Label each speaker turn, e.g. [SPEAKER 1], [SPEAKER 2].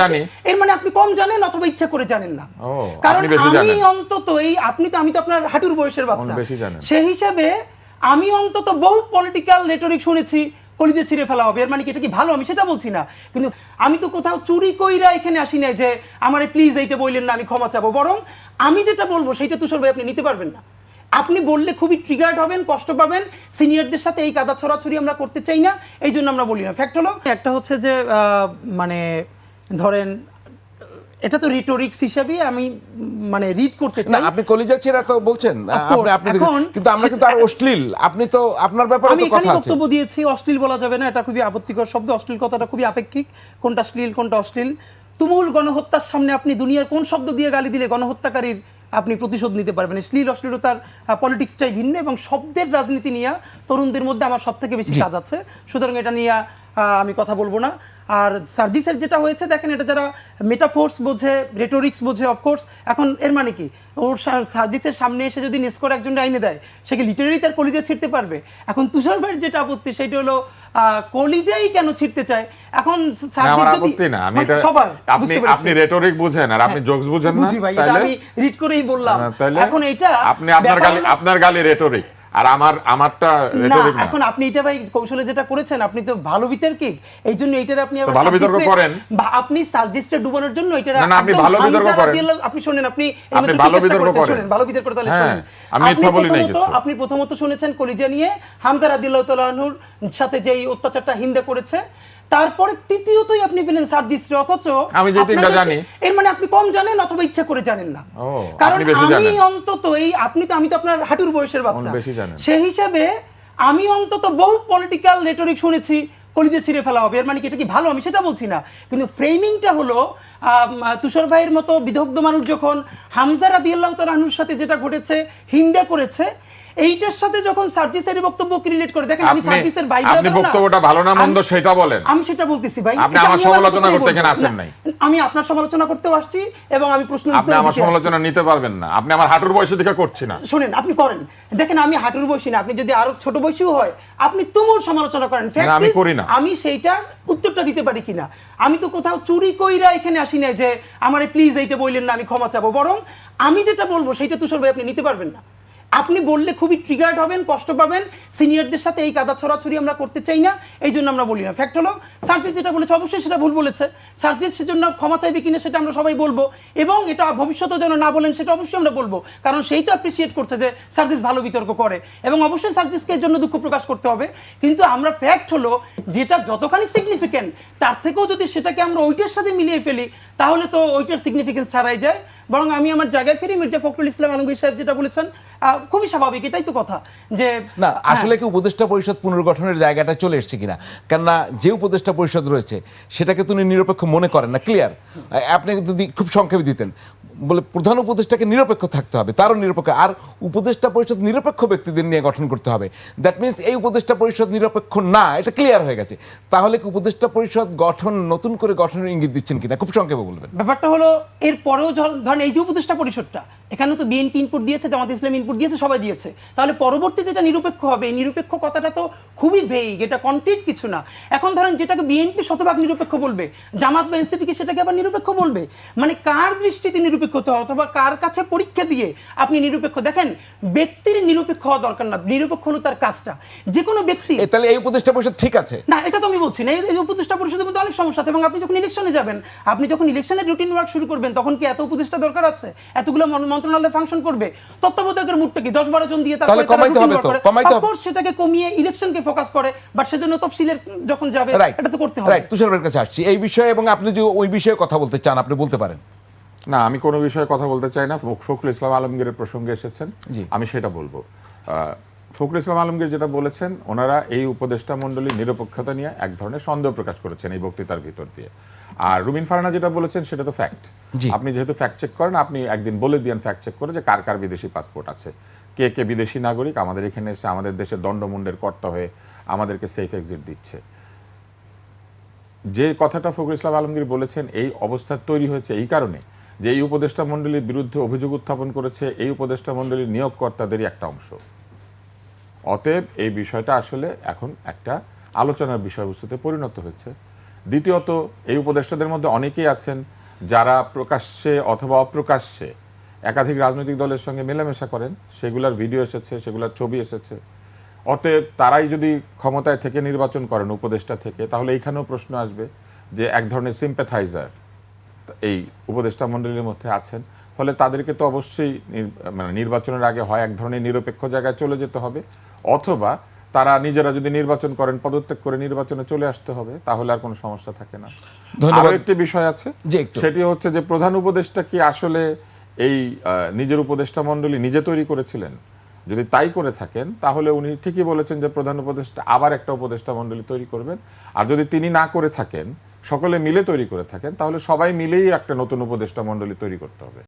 [SPEAKER 1] জানি।
[SPEAKER 2] এর মানে আপনি কম জানেন অথবা ইচ্ছা করে জানেন না। কারণ আমি অন্তত এই আপনি তো আমি তো আপনার হাঁটুর বয়সের বাচ্চা। সেই হিসাবে আমি অন্তত বহু পলিটিক্যাল রেটরিক শুনেছি কলিজে ছিঁড়ে ফেলা হবে। এর মানে কি এটা কি ভালো? আমি সেটা বলছি না। কিন্তু আমি তো কোথাও চুরি কইরা এখানে আসি নাই যে আমারে প্লিজ এইটা বললেন না আমি ক্ষমা চাবো। বরং আমি যেটা বলব সেইটা তুষার ভাই আপনি নিতে পারবেন না। আপনি বললে খুবই ট্রিগার্ড হবেন কষ্ট পাবেন। সিনিয়রদের সাথে এই কাদা ছড়াছড়ি আমরা করতে চাই না। এই জন্য আমরা বলি না। ফ্যাক্ট হলো একটা হচ্ছে যে মানে ধরেন এটা তো রিটোরিক্স হিসাবে আমি মানে রিড করতে চাই।
[SPEAKER 3] আপনি কলিজা ছেড়া তো বলছেন। আপনি আপনি
[SPEAKER 2] এখন
[SPEAKER 3] কিন্তু আমরা কিন্তু আর অশ্লীল। আপনি তো আপনার ব্যাপারে
[SPEAKER 2] আমি এখানে
[SPEAKER 3] কথা আছে।
[SPEAKER 2] বক্তব্য দিয়েছি অশ্লীল বলা যাবে না এটা খুবই আপত্তিকর শব্দ। অশ্লীল কথাটা খুবই আপেক্ষিক কোনটা শ্লীল কোনটা অশ্লীল। তুমুল গণহত্যার সামনে আপনি দুনিয়ার কোন শব্দ দিয়ে গালি দিলে গণহত্যাকারীর আপনি প্রতিশোধ নিতে পারবেন? শ্লীল অশ্লীলতার পলিটিক্সটাই ভিন্ন এবং শব্দের রাজনীতি নিয়ে তরুণদের মধ্যে আমার সব থেকে বেশি কাজ আছে। সুতরাং এটা নিয়ে আমি কথা বলব না। আর সার্জিসের যেটা হয়েছে দেখেন এটা যারা মেটাফোর্স বোঝে রেটোরিক্স বোঝে অফকোর্স এখন এর মানে কি? ওর সা- সার্জিসের সামনে এসে যদি নেস্কোর একজন আইনে দেয় সে কি লিটারেরি তার কলিজে ছিঁড়তে পারবে? এখন তুষার ভাইয়ের যেটা আপত্তি সেটা হলো কলিজেই কেন ছিঁড়তে চায়? এখন সার্জিস যদি
[SPEAKER 1] না। আমি
[SPEAKER 2] মানে
[SPEAKER 1] এটা
[SPEAKER 2] সবার
[SPEAKER 1] আপনি রেটরিক বুঝেন আর আপনি জোকস বুঝেন না
[SPEAKER 2] বুঝি ভাই আমি রিড করেই বললাম।
[SPEAKER 1] আহ,
[SPEAKER 2] এখন এটা
[SPEAKER 1] আপনি আপনার গালি আপনার গালি রেটরিক আর আমার আমারটা
[SPEAKER 2] না এখন আপনি এটা ভাই কৌশলে যেটা করেছেন আপনি তো ভালো বিতর্কিক এই জন্য এটার আপনি আবার
[SPEAKER 1] ভালো বিতর্ক করেন।
[SPEAKER 2] আপনি সার্জিস্টে ডুবানোর জন্য এটা
[SPEAKER 1] না, আপনি ভালো বিতর্ক করেন।
[SPEAKER 2] আপনি শুনেন আপনি
[SPEAKER 1] আপনি ভালো বিতর্ক করেন।
[SPEAKER 2] ভালো বিতর্ক তাহলে
[SPEAKER 1] হ্যাঁ,
[SPEAKER 2] শুনেন
[SPEAKER 1] আমি
[SPEAKER 2] আপনি
[SPEAKER 1] মিথ্যা বলি নাই কিছু।
[SPEAKER 2] আপনি প্রথমত শুনেছেন কলিজা নিয়ে হামজা রাদিয়াল্লাহু তাআলা আনহুর সাথে যে অত্যাচারটা হিন্দা করেছে তারপরে তৃতীয়তই আপনি পেলেন সার্জিসরে অথচ
[SPEAKER 1] আমি যে তিনটা জানি।
[SPEAKER 2] এর মানে আপনি কম জানেন অথবা ইচ্ছা করে জানেন না। কারণ আমি অন্তত এই আপনি তো আমি তো আপনার হাঁটুর বয়সের বাচ্চা। সেই হিসাবে আমি অন্তত বহু পলিটিক্যাল রেটরিক শুনেছি কলিজে ছিঁড়ে ফেলা হবে। এর মানে কি এটা কি ভালো? আমি সেটা বলছি না। কিন্তু ফ্রেমিংটা হলো তুষার ভাইয়ের মতো বিদগ্ধ মানুষ যখন হামজা রাদিয়াল্লাহু তাআলার সাথে যেটা ঘটেছে হিন্দে করেছে এইটার সাথে যখন সার্জিসের বক্তব্য রিলেট করে দেখেন আমি সার্জিসের ভাই
[SPEAKER 1] আপনি। বক্তব্যটা ভালো না মন্দ সেটা বলেন।
[SPEAKER 2] আমি সেটা বলতেছি ভাই
[SPEAKER 1] আপনি আমার সমালোচনা করতে। এখানে আসেন নাই।
[SPEAKER 2] আমি আপনার সমালোচনা করতেও আসছি এবং আমি প্রশ্ন
[SPEAKER 1] উত্তর
[SPEAKER 2] আপনি
[SPEAKER 1] আমার সমালোচনা নিতে পারবেন না আপনি আমার হাঁটুর বয়সে দিকে করছি না
[SPEAKER 2] শুনেন আপনি করেন দেখেন আমি হাঁটুর বয়সী না আপনি যদি আরও ছোট বয়সীও হয় আপনি তুমুল সমালোচনা করেন
[SPEAKER 1] আমি করি না।
[SPEAKER 2] আমি সেইটার উত্তরটা দিতে পারি কিনা আমি তো কোথাও চুরি কইরা এখানে আসি না যে আমারে প্লিজ এইটা বললেন না আমি ক্ষমা চাবো বরং আমি যেটা বলব সেইটা তুষার ভাই আপনি নিতে পারবেন না আপনি বললে খুবই ট্রিগার্ড হবেন, কষ্ট পাবেন। সিনিয়রদের সাথে এই কাদা ছড়াছড়ি আমরা করতে চাই না, এই জন্য আমরা বলি না। ফ্যাক্ট হলো সার্জিস যেটা বলেছে, অবশ্যই সেটা ভুল বলেছে। সার্জিস সেজন্য ক্ষমা চাইবে কিনা সেটা আমরা সবাই বলব। এবং এটা ভবিষ্যতে যেন না বলেন, সেটা অবশ্যই আমরা বলব। কারণ সেই তো অ্যাপ্রিসিয়েট করছে যে সার্জিস ভালো বিতর্ক করে। এবং অবশ্যই সার্জিসকে এর জন্য দুঃখ প্রকাশ করতে হবে। কিন্তু আমরা ফ্যাক্ট হলো, যেটা যতখানি সিগনিফিকেন্ট তার থেকেও যদি সেটাকে আমরা ওইটার সাথে মিলিয়ে ফেলি, তাহলে তো ওইটার সিগনিফিকেন্স হারাই যায়। বরং আমি আমার জায়গায় ফিরি মির্জা ফখরুল ইসলাম আলমগীর সাহেব যেটা বলেছেন খুবই স্বাভাবিক এটাই তো কথা যে
[SPEAKER 3] না
[SPEAKER 2] হ্যাঁ,
[SPEAKER 3] আসলে কি উপদেষ্টা পরিষদ পুনর্গঠনের জায়গাটা চলে এসেছে কিনা? কেননা যে উপদেষ্টা পরিষদ রয়েছে সেটাকে তিনি নিরপেক্ষ মনে করেন না ক্লিয়ার আপনি যদি খুব সংক্ষেপে দিতেন বলে প্রধান উপদেষ্টাকে নিরপেক্ষ থাকতে হবে তারও নিরপেক্ষ আর উপদেষ্টা পরিষদ নিরপেক্ষ ব্যক্তিদের নিয়ে গঠন করতে হবে। দ্যাট মিনস এই উপদেষ্টা পরিষদ নিরপেক্ষ না এটা ক্লিয়ার হয়ে গেছে। তাহলে কি উপদেষ্টা পরিষদ গঠন নতুন করে গঠনের ইঙ্গিত দিচ্ছেন কিনা? খুব সংক্ষেপে বলবেন।
[SPEAKER 2] ব্যাপারটা হলো এর পরেও ধর- ধরেন এই যে উপদেষ্টা পরিষদটা এখানে তো বিএনপি ইনপুট দিয়েছে জামাত ইসলাম ইনপুট দিয়েছে সবাই দিয়েছে। তাহলে পরবর্তী যেটা নিরপেক্ষ হবে এই নিরপেক্ষ কথাটা তো খুবই ভেইগ এটা কনক্রিট কিছু না। এখন ধরেন যেটাকে বিএনপি শতভাগ নিরপেক্ষ বলবে জামাত বা এনসিপি কি সেটাকে আবার নিরপেক্ষ বলবে? মানে কার দৃষ্টিতে নিরপেক্ষ হতে অথবা কার কাছে পরীক্ষা দিয়ে আপনি নিরপেক্ষ? দেখেন ব্যক্তির নিরপেক্ষ হওয়া দরকার না নিরপেক্ষ হলো তার কাজটা। যে কোনো ব্যক্তি
[SPEAKER 3] তাহলে এই উপদেষ্টা পরিষদ ঠিক আছে?
[SPEAKER 2] না এটা তো আমি বলছি না এই এই উপদেষ্টা পরিষদের মধ্যে অনেক সমস্যা আছে এবং আপনি যখন ইলেকশনে যাবেন আপনি যখন ইলেকশনের রুটিন ওয়ার্ক শুরু করবেন তখন কি এত উপদেষ্টা দরকার আছে? এতগুলো মন- মন্ত্রণালয় ফাংশন করবে তত্ত্বাবধায়কের মুডটা কি? দশ বারো জন দিয়ে
[SPEAKER 3] তাহলে কমাইতে হবে তো, কমাইতে হবে।
[SPEAKER 2] সেটাকে কমিয়ে ইলেকশনকে ফোকাস করে বাট সেজন্য তফসিলের যখন যাবে এটা তো করতে হবে।
[SPEAKER 3] রাইট তুষারবের কাছে আসছি। এই বিষয়ে এবং আপনি যদি ওই বিষয়ে কথা বলতে চান আপনি বলতে পারেন।
[SPEAKER 1] না আমি কোনো বিষয়ে কথা বলতে চাই না। ফখ- ফখরুল ইসলাম আলমগীরের প্রসঙ্গে এসেছেন।
[SPEAKER 3] জি।
[SPEAKER 1] আমি সেটা বলব। ফখরুল ইসলাম আলমগীর যেটা বলেছেন ওনারা এই উপদেষ্টা মণ্ডলী নিরপেক্ষতা নিয়ে এক ধরনের সন্দেহ প্রকাশ করেছেন এই বক্তৃতার ভিতর দিয়ে। আর রুবিন ফারানা যেটা বলেছেন সেটা তো ফ্যাক্ট আপনি যেহেতু ফ্যাক্ট চেক করেন আপনি একদিন বলে দিয়েন ফ্যাক্ট চেক করে যে কার কার বিদেশি পাসপোর্ট আছে। কে কে বিদেশি নাগরিক আমাদের এখানে এসে আমাদের দেশের দণ্ডমুণ্ডের কর্তা হয়ে আমাদেরকে সেফ এক্সিট দিচ্ছে। যে কথাটা ফখরুল ইসলাম আলমগীর বলেছেন এই অবস্থা তৈরি হয়েছে এই কারণে যে এই উপদেষ্টা মণ্ডলীর বিরুদ্ধে অভিযোগ উত্থাপন করেছে এই উপদেষ্টা মণ্ডলীর নিয়োগকর্তাদেরই একটা অংশ। অতএব এই বিষয়টা আসলে এখন একটা আলোচনার বিষয়বস্তুতে পরিণত হয়েছে। দ্বিতীয়ত, এই উপদেষ্টাদের মধ্যে অনেকেই আছেন যারা প্রকাশ্যে অথবা অপ্রকাশ্যে একাধিক রাজনৈতিক দলের সঙ্গে মেলামেশা করেন। সেগুলোর ভিডিও এসেছে, সেগুলোর ছবি এসেছে। অতএব তারাই যদি ক্ষমতায় থেকে নির্বাচন করেন, উপদেষ্টা থেকে, তাহলে এইখানেও প্রশ্ন আসবে যে এক ধরনের সিম্প্যাথাইজার এই উপদেষ্টা মণ্ডলীর মধ্যে আছেন। ফলে তাদেরকে তো অবশ্যই মানে নির্বাচনের আগে হয় এক ধরনের নিরপেক্ষ জায়গায় চলে যেতে হবে। অথবা তারা নিজেরা যদি নির্বাচন করেন পদত্যাগ করে নির্বাচনে চলে আসতে হবে তাহলে আর কোনো সমস্যা থাকে না।
[SPEAKER 3] ধন্যবাদ।
[SPEAKER 1] একটি বিষয় আছে সেটি হচ্ছে যে প্রধান উপদেষ্টা কি আসলে এই নিজের উপদেষ্টা মণ্ডলী নিজে তৈরি করেছিলেন? যদি তাই করে থাকেন তাহলে উনি ঠিকই বলেছেন যে প্রধান উপদেষ্টা আবার একটা উপদেষ্টা মণ্ডলী তৈরি করবেন। আর যদি তিনি না করে থাকেন সকলে মিলে তৈরি করে থাকেন তাহলে সবাই মিলেই একটা নতুন উপদেষ্টা মণ্ডলী তৈরি করতে হবে।